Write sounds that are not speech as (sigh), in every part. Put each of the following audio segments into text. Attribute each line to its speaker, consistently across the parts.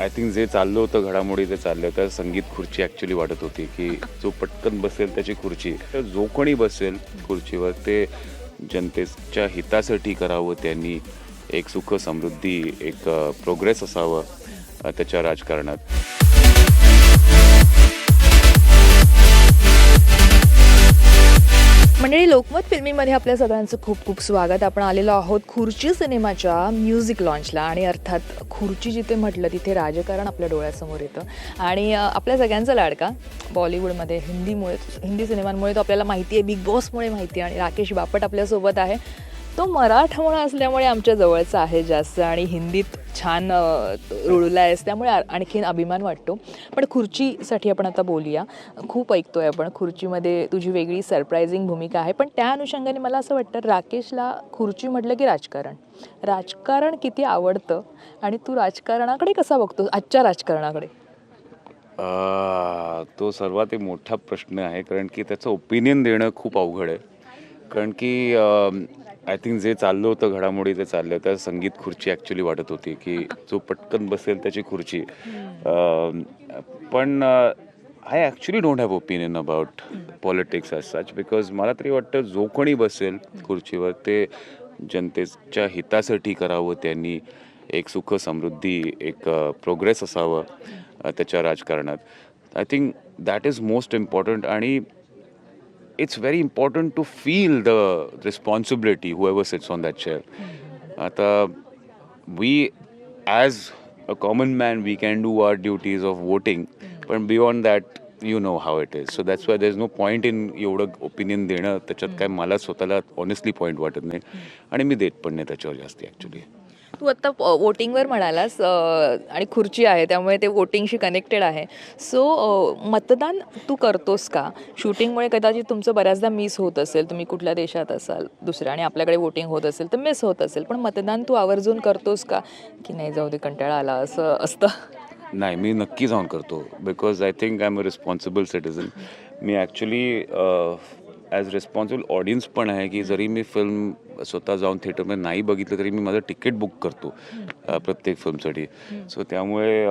Speaker 1: I think जे चाललं होतं घडामोडी जे चाललं होतं संगीत खुर्ची ॲक्च्युली वाटत होती की जो पटकन बसेल त्याची खुर्ची. तर जो कोणी बसेल खुर्चीवर ते जनतेच्या हितासाठी करावं त्यांनी एक सुख समृद्धी एक प्रोग्रेस असावं त्याच्या राजकारणात.
Speaker 2: मंडळी लोकमत फिल्मीमध्ये आपल्या सगळ्यांचं खूप खूप स्वागत. आपण आलेलो आहोत खुर्ची सिनेमाच्या म्युझिक लॉन्चला आणि अर्थात खुर्ची जिथे म्हटलं तिथे राजकारण आपल्या डोळ्यासमोर येतं. आणि आपल्या सगळ्यांचा लाडका बॉलिवूडमध्ये हिंदीमुळे हिंदी सिनेमांमुळे तो आपल्याला माहिती आहे बिग बॉसमुळे माहिती आहे आणि राकेश बापट आपल्यासोबत आहे. तो मराठमोळा असल्यामुळे आमच्या जवळचा आहे जास्त आणि हिंदीत छान रुळला आहेस त्यामुळे आणखीन अभिमान वाटतो. पण खुर्चीसाठी आपण आता बोलूया. खूप ऐकतोय आपण. खुर्चीमध्ये तुझी वेगळी सरप्रायझिंग भूमिका आहे. पण त्या अनुषंगाने मला असं वाटतं राकेशला खुर्ची म्हटलं की राजकारण. राजकारण किती आवडतं आणि तू राजकारणाकडे कसा बघतो आजच्या राजकारणाकडे.
Speaker 1: तो सर्वात एक मोठा प्रश्न आहे. कारण की त्याचं ओपिनियन देणं खूप अवघड आहे. कारण की आय थिंक जे चाललं होतं घडामोडी ते चाललं होतं. संगीत खुर्ची ॲक्च्युली वाटत होती की जो पटकन बसेल त्याची खुर्ची. पण I actually don't have opinion about politics as such because मला तरी वाटतं जो कोणी बसेल खुर्चीवर ते जनतेच्या हितासाठी करावं त्यांनी एक सुख समृद्धी एक प्रोग्रेस असावं त्याच्या राजकारणात. I think that is most important आणि it's very important to feel the responsibility whoever sits on that chair आता we as a common man we can do our duties of voting पण beyond that you know how it is so that's why there is no point in एवढं opinion देणं त्याच्यात काय मला स्वतःला honestly point वाटत नाही आणि मी देत पण नाही त्याच्यावर जास्ती ॲक्च्युली
Speaker 2: तू आत्ता वोटिंगवर म्हणालास आणि खुर्ची आहे त्यामुळे ते वोटिंगशी कनेक्टेड आहे. सो मतदान तू करतोस का? शूटिंगमुळे कदाचित तुमचं बऱ्याचदा मिस होत असेल. तुम्ही कुठल्या देशात असाल दुसऱ्या आणि आपल्याकडे वोटिंग होत असेल तर मिस होत असेल. पण मतदान तू आवर्जून करतोस का? की नाही जाऊ दे कंटाळा आला असं असतं?
Speaker 1: नाही मी नक्की जाऊन करतो. Because I think I am a responsible citizen me actually as responsible audience पण आहे की जरी मी फिल्म स्वतः जाऊन थिएटरमध्ये नाही बघितलं तरी मी माझं तिकीट बुक करतो प्रत्येक फिल्मसाठी सो त्यामुळे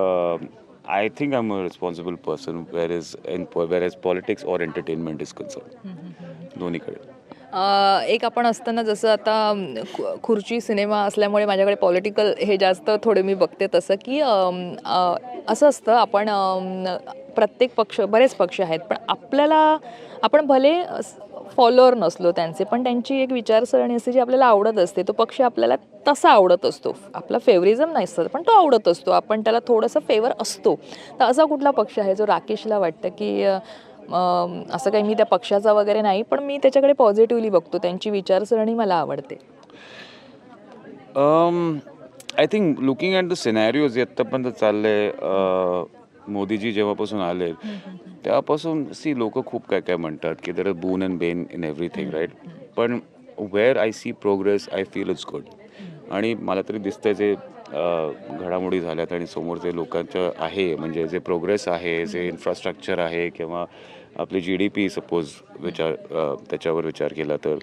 Speaker 1: I think I am a responsible person where is in where is politics or entertainment is concern दोन्हीकडे
Speaker 2: एक आपण असताना जसं आता खुर्ची सिनेमा असल्यामुळे माझ्याकडे पॉलिटिकल हे जास्त थोडे मी बघते तसं की असं असतं आपण प्रत्येक पक्ष बरेच पक्ष आहेत पण आपल्याला आपण भले फॉलोअर नसलो त्यांचे पण त्यांची एक विचारसरणी असते जी आपल्याला आवडत असते. तो पक्ष आपल्याला तसा आवडत असतो. आपला फेवरिझम नाही असतं पण तो आवडत असतो. आपण त्याला थोडंसं फेवर असतो. तर असा कुठला पक्ष आहे जो राकेशला वाटतं की असं काही मी त्या पक्षाचा वगैरे नाही पण मी त्याच्याकडे पॉझिटिव्हली बघतो. त्यांची विचारसरणी मला आवडते.
Speaker 1: I think looking at the scenarios जे आत्तापर्यंत चाललंय मोदीजी जेव्हापासून आले तेव्हापासून सी लोक खूप काय काय म्हणतात की दर boon and bane in everything right पण where I see progress I feel it's good आणि मला तरी दिसतंय जे अं, घडामोडी झाल्यात आणि समोर जे लोकांचं आहे म्हणजे जे प्रोग्रेस आहे जे इन्फ्रास्ट्रक्चर आहे किंवा आपली जी डी पी सपोज विचार अं, त्याच्यावर विचार केला तर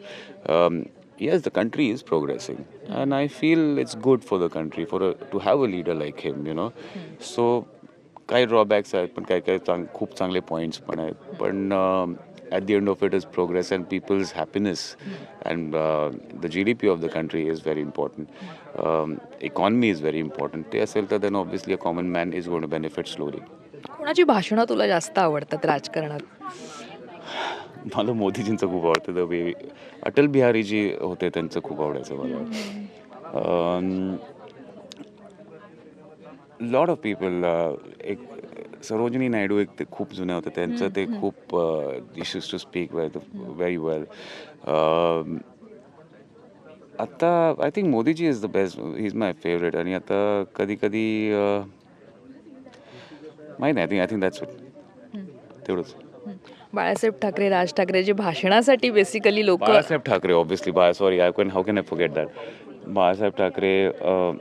Speaker 1: the country is progressing, and I feel it's good for the country for a, to have a leader like him, you know. So काही ड्रॉबॅक्स आहेत पण काही काही चांग खूप चांगले पॉईंट्स पण आहेत. पण at the end of it is progress and people's happiness and the G D P of the country is very important economy is very important ते असेल तर then obviously a common man is gone to benefit slowly
Speaker 2: कोणाची भाषणं तुला जास्त आवडतात राजकारणात?
Speaker 1: मला मोदीजींचं खूप आवडतं. द वे अटल बिहारीजी होते त्यांचं खूप आवडायचं मला. लॉट ऑफ पीपल एक सरोजिनी नायडू एक ते खूप जुन्या होत्या त्यांचं ते खूप issues to speak very well आता I think Modiji is the best he is my favourite आणि आता कधी कधी माहीत नाही I think I think that's it तेवढंच.
Speaker 2: बाळासाहेब ठाकरे राज ठाकरे जे भाषणासाठी बेसिकली लोक
Speaker 1: Balasaheb Thackeray obviously Bala sorry I can how can I forget that Balasaheb Thackeray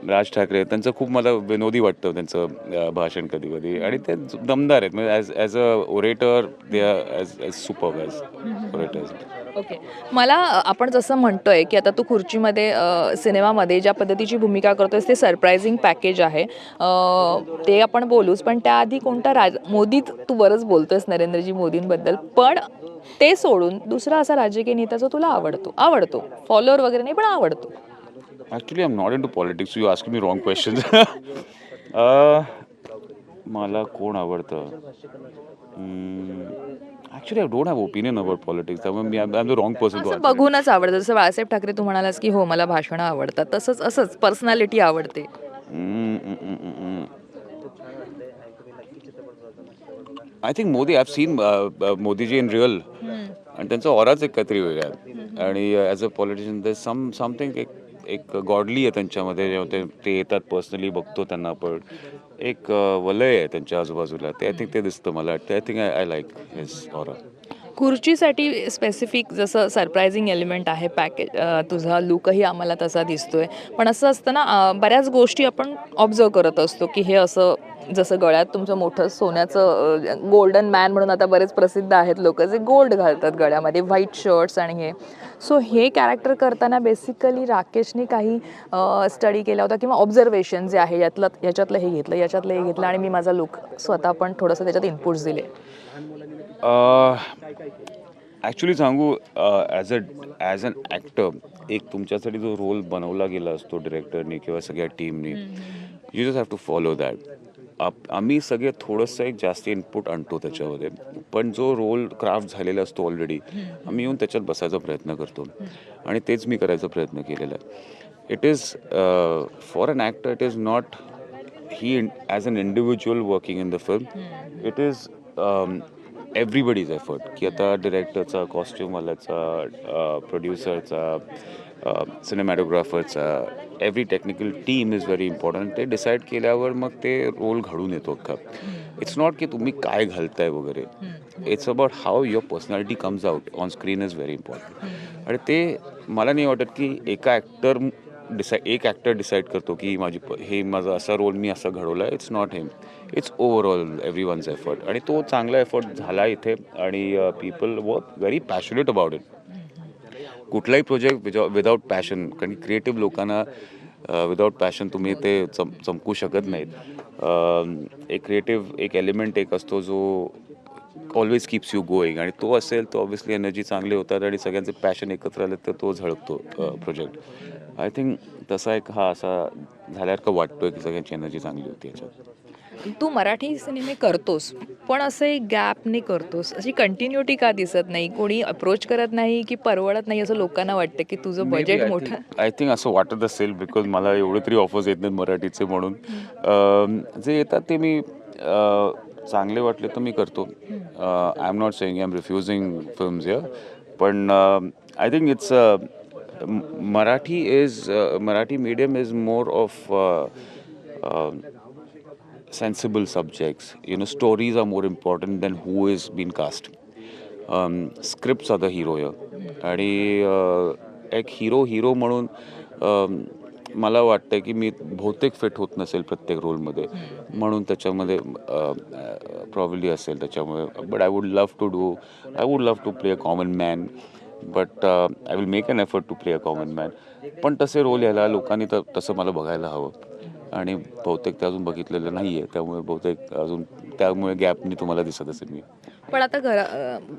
Speaker 1: Raj Thackeray त्यांचं खूप मला विनोदी वाटतं त्यांचं भाषण कधी कधी आणि ते दमदार आहेत. म्हणजे as as a orator they are as as super as orators
Speaker 2: okay मला आपण जसं म्हणतोय की आता तू खुर्चीमध्ये सिनेमामध्ये ज्या पद्धतीची भूमिका करतोयस ते सरप्रायझिंग पॅकेज आहे. ते आपण बोलूच पण त्याआधी कोणता राज मोदीत तू बरंच बोलतोयस नरेंद्रजी मोदींबद्दल. पण ते सोडून दुसरा असा राजकीय नेता जो तुला आवडतो आवडतो. फॉलोअर वगैरे नाही पण आवडतो.
Speaker 1: Actually I am not into politics you ask me wrong question मला कोण आवडतं? Actually I don't have opinion about politics त्यामुळे मी I am the wrong person to
Speaker 2: बघूनच आवडतं. जसं बाळासाहेब ठाकरे तू म्हणालास की हो मला भाषणं आवडतात. तसंच असंच पर्सनॅलिटी आवडते.
Speaker 1: I think Modi I seen Modiji in real आणि त्यांचा ऑराच एक काहीतरी वेगळा आणि ॲज अ पॉलिटिशियन ते सम समथिंग एक एक गॉडली आहे त्यांच्यामध्ये. जेव्हा ते ते येतात पर्सनली बघतो त्यांना आपण. एक वलय आहे त्यांच्या आजूबाजूला. ते आय थिंक ते दिसतं मला. वाटतं I think I I like his aura
Speaker 2: खुर्चीसाठी specific जसं सरप्रायझिंग एलिमेंट आहे पॅकेज तुझा लुकही आम्हाला तसा दिसतोय. पण असं असतं ना बऱ्याच गोष्टी आपण ऑब्झर्व करत असतो की हे असं जसं गळ्यात तुमचं मोठं सोन्याचं गोल्डन मॅन म्हणून आता बरेच प्रसिद्ध आहेत लोक जे गोल्ड घालतात गळ्यामध्ये व्हाईट शर्ट्स आणि हे. सो हे कॅरेक्टर करताना बेसिकली राकेशने काही स्टडी केला होता किंवा ऑब्झर्वेशन जे आहे यातलं याच्यातलं हे घेतलं याच्यातलं हे घेतलं आणि मी माझा लुक स्वतः पण थोडंसं त्याच्यात इनपुट्स दिले.
Speaker 1: ॲक्च्युली सांगू as a as an actor एक तुमच्यासाठी जो रोल बनवला गेला असतो डिरेक्टरनी किंवा सगळ्या टीमनी you just have to follow that आप आम्ही सगळे थोडंसं एक जास्त इनपुट आणतो त्याच्यामध्ये. पण जो रोल क्राफ्ट झालेला असतो ऑलरेडी आम्ही येऊन त्याच्यात बसायचा प्रयत्न करतो. आणि तेच मी करायचा प्रयत्न केलेला आहे. It is for an actor it is not he as an individual working in the film it is everybody's effort की आता डिरेक्टरचा कॉस्ट्युमवाल्याचा प्रोड्युसरचा सिनेमॅटोग्राफरचा every technical team is very important ते डिसाईड केल्यावर मग ते रोल घडून येतो अख्खा. इट्स नॉट की तुम्ही काय घालताय वगैरे. It's about how your personality comes out on screen is very important आणि ते मला नाही वाटत की एका ॲक्टर डिसाईड एक ॲक्टर डिसाईड करतो की माझी हे माझा असा रोल मी असा घडवला it's not him it's overall every one's effort आणि तो चांगला एफर्ट झाला इथे आणि people work very passionate about it कुठलाही प्रोजेक्ट विदाऊट पॅशन कारण क्रिएटिव्ह लोकांना विदाऊट पॅशन तुम्ही ते चम चमकू शकत नाहीत. एक क्रिएटिव्ह एक एलिमेंट एक असतो जो ऑलवेज कीप्स यू गोईंग आणि तो असेल तर ऑब्व्हियसली एनर्जी चांगली होतात आणि सगळ्यांचे पॅशन एकत्र आले तर तो झळकतो प्रोजेक्ट आय थिंक तसा एक हा असा झाल्यासारखं वाटतोय की सगळ्यांची एनर्जी चांगली होती याच्यात.
Speaker 2: तू मराठी सिनेमे करतोस पण असे गॅपने करतोस. अशी कंटिन्युटी का दिसत नाही? कोणी अप्रोच करत नाही की परवडत नाही असं लोकांना वाटतं की तुझं बजेट मोठं?
Speaker 1: आय थिंक असं वाटत असेल बिकॉज मला एवढे तरी ऑफर्स येत नाहीत मराठीचे म्हणून. जे येतात ते मी चांगले वाटले तर मी करतो. I am not saying I am refusing films या पण I think it's Marathi is Marathi medium is more of sensible subjects. You know, stories are more important than who is being cast. Um, scripts are the hero here. आणि एक hero hero म्हणून um, मला वाटतं की मी बहुतेक fit होत नसेल प्रत्येक रोलमध्ये म्हणून त्याच्यामध्ये uh, uh, प्रॉब्ली असेल त्याच्यामुळे but I would love to do I would love to play a common man but I will make an effort to play a common man पण तसे रोल यायला लोकांनी तर तसं मला बघायला हवं आणि बहुतेक ते अजून बघितलेलं नाही आहे त्यामुळे बहुतेक अजून त्यामुळे गॅपनी तुम्हाला दिसत असेल मी.
Speaker 2: पण आता घरा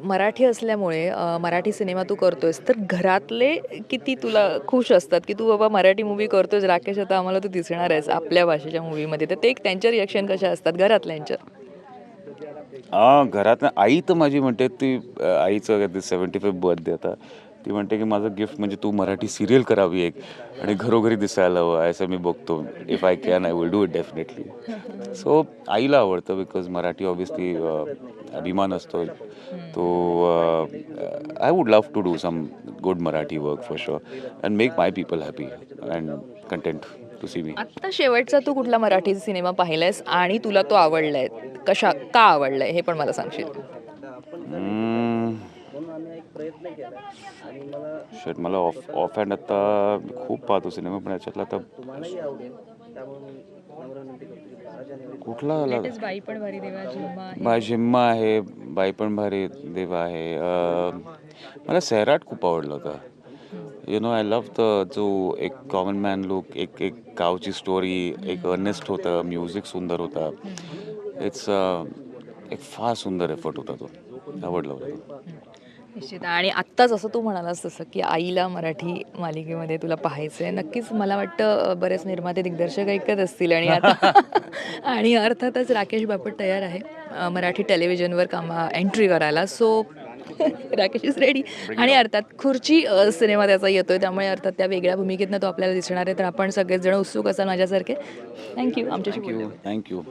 Speaker 2: मराठी असल्यामुळे मराठी सिनेमा तू करतोयस तर घरातले किती तुला खुश असतात की तू बाबा मराठी मूवी करतोयस राकेश आता आम्हाला तू दिसणार आहेस आपल्या भाषेच्या मूवीमध्ये तर ते एक त्यांच्या रिॲक्शन कशा असतात घरातल्यांच्या?
Speaker 1: हा घरात आई तर माझी म्हणते ती आईचं सेवन्टी फाईव्ह बर्थडे आता. ती म्हणते की माझं गिफ्ट म्हणजे तू मराठी सिरियल करावी एक. आणि घरोघरी दिसायला हवं असं मी बघतो. If I can I will do it definitely so आईला आवडतं बिकॉज मराठी ऑब्विसली अभिमान असतो. तो I would love to do some good Marathi work for sure and make my people happy and content to see me
Speaker 2: आत्ता शेवटचा तू कुठला Marathi cinema पाहिलायस आणि तुला तो आवडलाय? कशा का आवडलाय? हे पण मला सांगशील.
Speaker 3: प्रयत्न केला. आणि मला
Speaker 1: शेट मला ऑफ ऑफ हँड आता खूप पाहतो सिनेमा पण याच्यातला आता
Speaker 3: तुम्हालाही आवडेल. त्यामुळे मी नम्र विनंती करतो की बारा जानेवारी
Speaker 1: कुठला आला?
Speaker 2: बाई पण भारी देवा जिम्मा
Speaker 1: बाय जिम्मा आहे बाई पण भारी देवा आहे. अं, मला सैराट खूप आवडला होता. You know I love the जो एक कॉमन मॅन लुक एक एक गावची स्टोरी एक अर्नेस्ट होतं म्युझिक सुंदर होता. इट्स एक फार सुंदर एफर्ट होता तो. आवडला होता
Speaker 2: निश्चित. आणि आत्ताच असं तू म्हणालास तसं की आईला मराठी मालिकेमध्ये तुला पाहायचं आहे. नक्कीच मला वाटतं बरेच निर्माते दिग्दर्शक ऐकत असतील आणि आता (laughs) आणि अर्थातच राकेश बापट तयार आहे मराठी टेलिव्हिजनवर कामा एंट्री करायला. सो (laughs) राकेश इज रेडी आणि अर्थात खुर्ची सिनेमा त्याचा येतोय. त्यामुळे अर्थात त्या वेगळ्या भूमिकेतनं तो आपल्याला दिसणार आहे. तर आपण सगळेच जण उत्सुक असाल माझ्यासारखे. थँक्यू आमच्याशी
Speaker 1: थँक्यू